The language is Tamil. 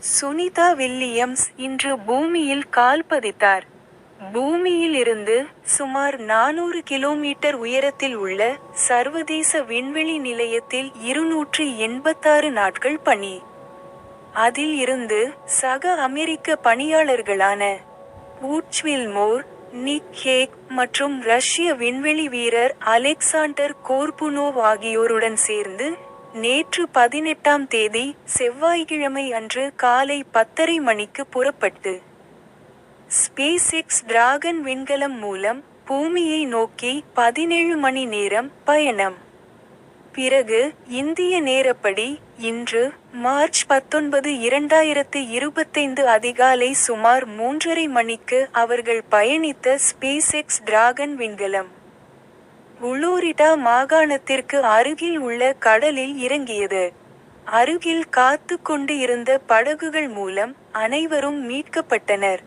சுனிதா வில்லியம்ஸ் இன்று பூமியில் கால் பதித்தார். பூமியில் இருந்து சுமார் நானூறு கிலோமீட்டர் உயரத்தில் உள்ள சர்வதேச விண்வெளி நிலையத்தில் இருநூற்று எண்பத்தாறு நாட்கள் பணி. அதில் இருந்து சக அமெரிக்க பணியாளர்களான ஊட்ச்வில் மோர் நிக் ஹேக் மற்றும் ரஷ்ய விண்வெளி வீரர் அலெக்சாண்டர் கோர்புனோவ் ஆகியோருடன் சேர்ந்து நேற்று பதினெட்டாம் தேதி செவ்வாய்க்கிழமை அன்று காலை பத்தரை மணிக்கு புறப்பட்டு ஸ்பேஸ்எக்ஸ் டிராகன் விண்கலம் மூலம் பூமியை நோக்கி பதினேழு மணி நேரம் பயணம். பிறகு இந்திய நேரப்படி இன்று மார்ச் பத்தொன்பது இரண்டாயிரத்து இருபத்தைந்து அதிகாலை சுமார் மூன்றரை மணிக்கு அவர்கள் பயணித்த ஸ்பேஸ்எக்ஸ் டிராகன் விண்கலம் புளோரிடா மாகாணத்திற்கு அருகில் உள்ள கடலில் இறங்கியது. அருகில் காத்து கொண்டு இருந்த படகுகள் மூலம் அனைவரும் மீட்கப்பட்டனர்.